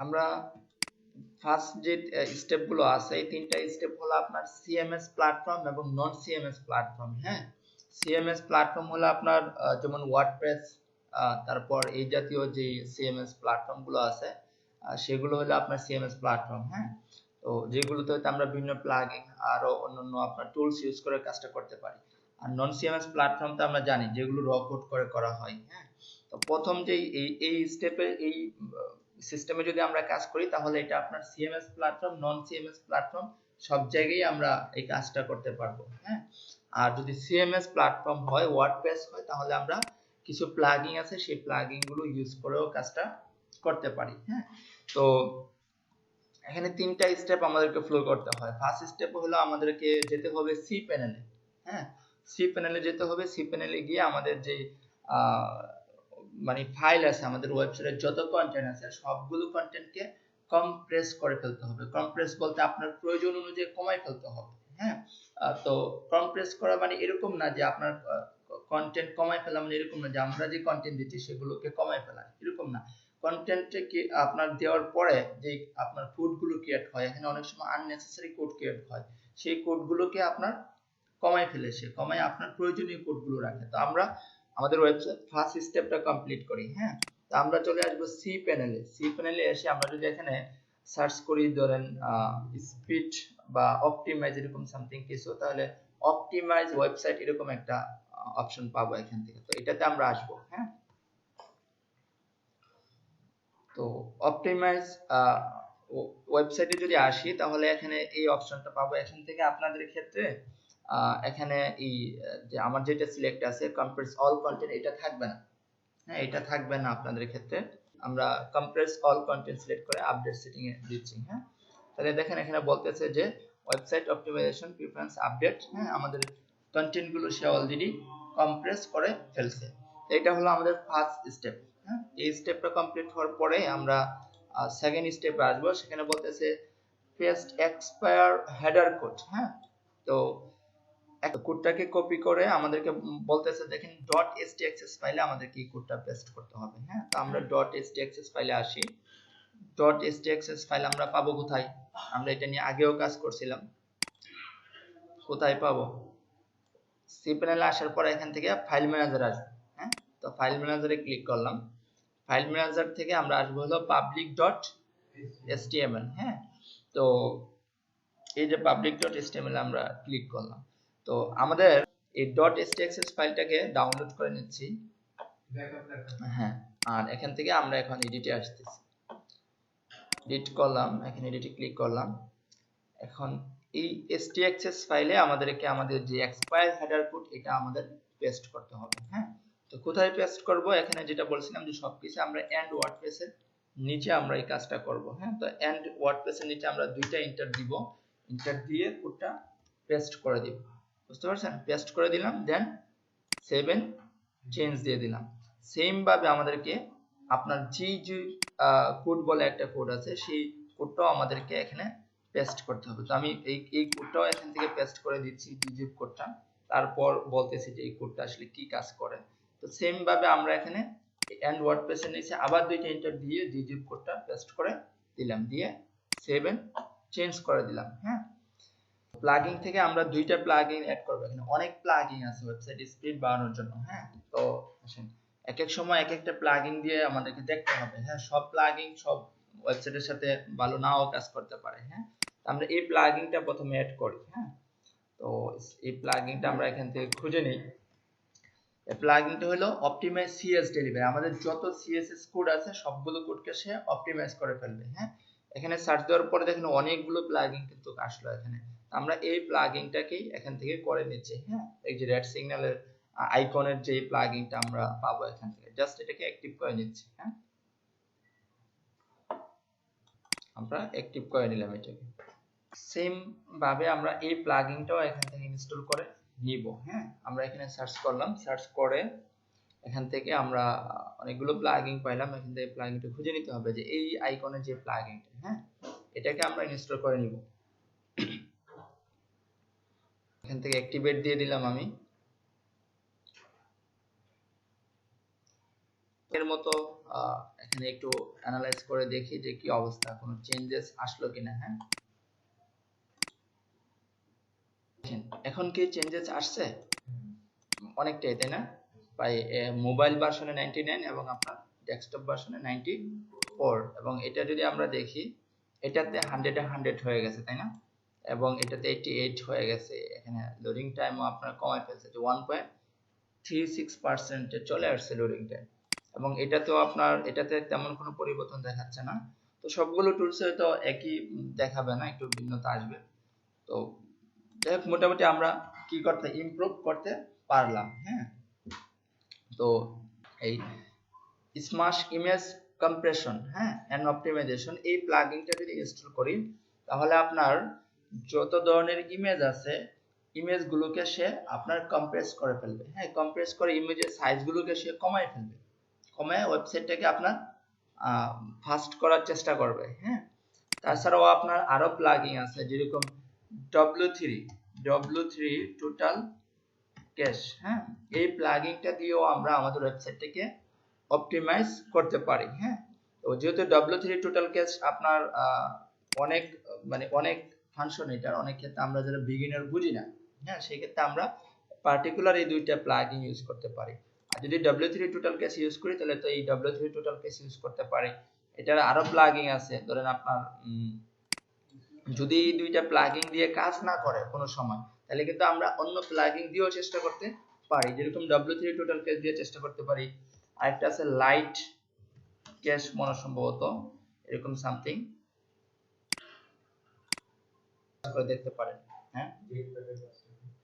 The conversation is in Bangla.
আমরা ফার্স্ট যে স্টেপগুলো আছে, এই তিনটা স্টেপ হলো আপনার সিএমএস প্ল্যাটফর্ম এবং নন সিএমএস প্ল্যাটফর্ম হ্যাঁ? সিএমএস প্ল্যাটফর্ম হলো আপনার যেমন ওয়ার্ডপ্রেস তারপর এই জাতীয় যে সিএমএস প্ল্যাটফর্মগুলো আছে সেগুলো হলো আপনার সিএমএস প্ল্যাটফর্ম হ্যাঁ? তো যেগুলোতে হয়তো আমরা বিভিন্ন প্লাগইন আরও অন্যান্য আপনার টুলস ইউজ করে কাজটা করতে পারি। আর নন সিএমএস প্ল্যাটফর্ম তো আমরা জানি, যেগুলো র কোড করে করা হয় হ্যাঁ? তো প্রথম যে এই স্টেপে এই সিস্টেমে যদি আমরা কাজ করি, তাহলে এটা আপনার CMS platform non CMS platform সব জায়গায় আমরা এই কাজটা করতে পারব হ্যাঁ? আর যদি সিএমএস প্ল্যাটফর্ম হয় ওয়ার্ডপ্রেস হয়, তাহলে আমরা কিছু প্লাগইন আছে, সেই প্লাগইনগুলো ইউজ করেও কাজটা করতে পারি হ্যাঁ? তো এখানে তিনটা স্টেপ আমাদেরকে ফ্লো করতে হয়। ফার্স্ট স্টেপ হলো আমাদেরকে যেতে হবে সি প্যানেলে হ্যাঁ? সি প্যানেলে যেতে হবে সি প্যানেলে গিয়ে আমাদের যে মানে ফাইল আছে, আমাদের ওয়েবসাইটে যত কন্টেন্ট আছে, সবগুলো কন্টেন্টকে কম্প্রেস করে ফেলতে হবে। কম্প্রেস বলতে আপনার প্রয়োজন অনুযায়ী কমাই ফেলতে হবে হ্যাঁ? তো কম্প্রেস করা মানে এরকম না যে আপনার কন্টেন্ট কমাই ফেলা মানে এরকম না যে আমরা যে কন্টেন্ট দিচ্ছি সেগুলোকে কমাই ফেলা, এরকম না। কন্টেন্টে কি আপনার দেওয়ার পরে যে আপনার কোডগুলো ক্রিয়েট হয়, এখানে অনেক সময় আননেসেসারি কোড ক্রিয়েট হয়, সেই কোডগুলোকে আপনার কমাই ফেলে সে কমাই আপনার প্রয়োজনীয় কোডগুলো রাখে। তো আমরা আমাদের ওয়েবসাইট ফার্স্ট স্টেপটা কমপ্লিট করি হ্যাঁ? তো আমরা চলে আসব সি প্যানেলে সি প্যানেলে এসে আমরা যদি এখানে সার্চ করি, ধরেন স্পিড বা অপটিমাইজ এরকম সামথিং কিছু, তাহলে অপটিমাইজ ওয়েবসাইট এরকম একটা অপশন পাবো এখান থেকে। তো এটাতে আমরা আসব হ্যাঁ? তো অপটিমাইজ ওয়েবসাইটে যদি আসি, তাহলে এখানে এই অপশনটা পাবো। এখান থেকে আপনাদের ক্ষেত্রে এখানে এই যে আমার যেটা সিলেক্ট আছে কম্প্রেস অল কন্টেন্ট এটা থাকবে না। হ্যাঁ এটা থাকবে না আপনাদের ক্ষেত্রে। আমরা কম্প্রেস অল কন্টেন্ট সিলেক্ট করে আপডেট সেটিং এ দিচ্ছি হ্যাঁ। তাহলে দেখেন এখানে বলতেছে যে ওয়েবসাইট অপটিমাইজেশন প্রিফারেন্স আপডেট হ্যাঁ আমাদের কন্টেন্টগুলো সে অলরেডি কম্প্রেস করে ফেলছে। এটা হলো আমাদের ফার্স্ট স্টেপ হ্যাঁ। এই স্টেপটা কমপ্লিট হওয়ার পরে আমরা সেকেন্ড স্টেপে আসব। সেখানে বলতেছে পেস্ট এক্সপায়ার হেডার কোড হ্যাঁ। তো কোডটাকে কপি করে আমাদেরকে বলতেছে দেখেন ডট এসটিএক্সএস ফাইলে আমাদেরকে এই কোডটা পেস্ট করতে হবে? হ্যাঁ তো আমরা ডট এসটিএক্সএস ফাইলে আসি। ডট এসটিএক্সএস ফাইল আমরা পাবো কোথায়? আমরা এটা নিয়ে আগেও কাজ করছিলাম। কোথায় পাবো? সি প্যানেলে আসার পর এখান থেকে ফাইল ম্যানেজার আসবে। হ্যাঁ তো ফাইল ম্যানেজারে ক্লিক করলাম। ফাইল ম্যানেজার থেকে আমরা আসব হলো পাবলিক ডট এসটিএমএল হ্যাঁ তো এই যে পাবলিক ডট এসটিএমএল আমরা ক্লিক করলাম। তো আমাদের এই. ডট এসটিএক্সএস ফাইলটাকে ডাউনলোড করে নিচ্ছি। হ্যাঁ আর এখান থেকে আমরা এখন এডিটে আসতেছি। এডিট করলাম, এখানে এডিটে ক্লিক করলাম। এখন এই এসটিএক্সএস ফাইলে আমাদেরকে আমাদের যে এক্সপায়ার হেডার কোড এটা আমাদের পেস্ট করতে হবে হ্যাঁ? তো কোথায় পেস্ট করব? এখানে যেটা বলছিলাম যে সবকিছু আমরা এন্ড ওয়ার্ডপ্রেসের নিচে আমরা এই কাজটা করব হ্যাঁ? তো এন্ড ওয়ার্ডপ্রেসের নিচে আমরা দুইটা ইন্টার দিব। ইন্টার দিয়ে কোডটা পেস্ট করে দিব। বুঝতে পারছেন? পেস্ট করে দিলাম দেন সেভেন চেঞ্জ দিয়ে দিলাম। সেম ভাবে আমাদেরকে আপনার জি জি কোড বলে একটা কোড আছে, সেই কোডটাও আমাদেরকে এখানে পেস্ট করতে হবে। তো আমি এই এই কোডটাও এখান থেকে পেস্ট করে দিচ্ছি জিজিপ কোডটা তারপর বলতেছি যে এই কোডটা আসলে কি কাজ করে। তো সেম ভাবে আমরা এখানে এন্ড ওয়ার্ডপ্রেসের নিচে আবার দুইটা এন্টার দিয়ে জিজিপ কোডটা পেস্ট করে দিলাম। দিয়ে সেভেন চেঞ্জ করে দিলাম হ্যাঁ? প্লাগইন থেকে আমরা দুইটা প্লাগইন অ্যাড করব এখানে। অনেক প্লাগইন আছে ওয়েবসাইট স্পিড বাড়ানোর জন্য হ্যাঁ? তো আসেন এক এক সময় এক একটা প্লাগইন দিয়ে আমাদেরকে দেখতে হবে হ্যাঁ? সব প্লাগইন সব ওয়েবসাইটের সাথে ভালো নাও কাজ করতে পারে হ্যাঁ? আমরা এই প্লাগইনটা প্রথমে অ্যাড করি হ্যাঁ? তো এই প্লাগইনটা আমরা এখান থেকে খুঁজে নিই। এই প্লাগইনটা হলো অপটিমাইজ সিএস ডেলিভারি আমাদের যত সিএসএস কোড আছে, সবগুলো কোডকে সে অপটিমাইজ করে ফেলবে হ্যাঁ? এখানে সার্চ দেওয়ার পরে দেখেন অনেকগুলো প্লাগইন কিন্তু আসলো এখানে। আমরা এই প্লাগইনটাকেই এখান থেকে করে নিচ্ছি হ্যাঁ? এই যে রেড সিগন্যালের আইকনের যে প্লাগইনটা আমরা পাবো এখান থেকে। জাস্ট এটাকে অ্যাক্টিভ করে নিচ্ছি হ্যাঁ? আমরা অ্যাক্টিভ করে নিলাম এটাকে। সেম ভাবে আমরা এই প্লাগইনটাও এখান থেকে ইনস্টল করে নিব হ্যাঁ? আমরা এখানে সার্চ করলাম সার্চ করে এখান থেকে আমরা অনেকগুলো প্লাগিং পাইলাম। এখান থেকে প্লাগইনটা খুঁজে নিতে হবে যে এই আইকনের যে প্লাগইনটা হ্যাঁ? এটাকে আমরা ইনস্টল করে নিব। এখান থেকে অ্যাক্টিভেট দিয়ে দিলাম আমি। এর মতো এখানে একটু অ্যানালাইজ করে দেখি যে কি অবস্থা, কোনো চেঞ্জেস আসলো কিনা হ্যাঁ? এখন কি চেঞ্জেস আসছে? অনেকটাই, তাই না? প্রায় মোবাইল ভার্সনে নাইনটি নাইন এবং আপনার ডেস্কটপ ভার্সনে নাইনটি ফোর এবং এটা যদি আমরা দেখি, এটাতে হান্ড্রেডে হান্ড্রেড হয়ে গেছে, তাই না? এবং এটাতে এইটি এইট হয়ে গেছে। এখানে লোডিং টাইমও আপনার কমায় ফেলছে যে ওয়ান পয়েন্ট থ্রি সিক্স পার্সেন্টে চলে আসছে লোডিং টাইম এবং এটাতেও আপনার, এটাতে তেমন কোনো পরিবর্তন দেখাচ্ছে না। তো সবগুলো টুলসে তো একই দেখাবে না, একটু ভিন্নতা আসবে। তো যাই মোটামুটি আমরা কি করতে ইমপ্রুভ করতে পারলাম হ্যাঁ? তো এই স্মাশ ইমেজ কম্প্রেশন হ্যাঁ? অ্যান্ড অপটিমাইজেশন এই প্লাগইনটা যদি ইনস্টল করি, তাহলে আপনার যত ধরনের ইমেজ আছে ইমেজগুলোকে সে আপনার কম্প্রেস করে ফেলবে। হ্যাঁ কম্প্রেস করে ইমেজের সাইজগুলোকে সে কমায় ফেলবে। কমায় ওয়েবসাইটটাকে আপনার ফাস্ট করার চেষ্টা করবে। হ্যাঁ তাছাড়াও আপনার আরও প্লাগিং আছে, যেরকম W three W three total cache হ্যাঁ এই প্লাগইনটা দিয়েও আমরা আমাদের ওয়েবসাইটটাকে অপটিমাইজ করতে পারি। হ্যাঁ তো যেহেতু ডব্লিউ থ্রি টোটাল ক্যাশ আপনার অনেক মানে অনেক ফাংশন এটার অনেক ক্ষেত্রে আমরা যারা বিগিনার বুঝি না হ্যাঁ সেই ক্ষেত্রে আমরা পার্টিকুলার এই দুইটা প্লাগইন ইউজ করতে পারি। আর যদি W three total cache use করি, তাহলে তো এই W three total cache use করতে পারি। এটার আরও প্লাগইন আছে, ধরেন আপনার যদি এই দুইটা প্লাগইন দিয়ে কাজ না করে কোনো সময়, তাহলে কিন্তু আমরা অন্য প্লাগইন দিয়েও চেষ্টা করতে পারি। যেরকম ডব্লিউ থ্রি টোটাল কেস দিয়ে চেষ্টা করতে পারি। আরেকটা আছে লাইট ক্যাশ মনে সম্ভবত, এরকম সামথিং করে দেখতে পারেন। হ্যাঁ?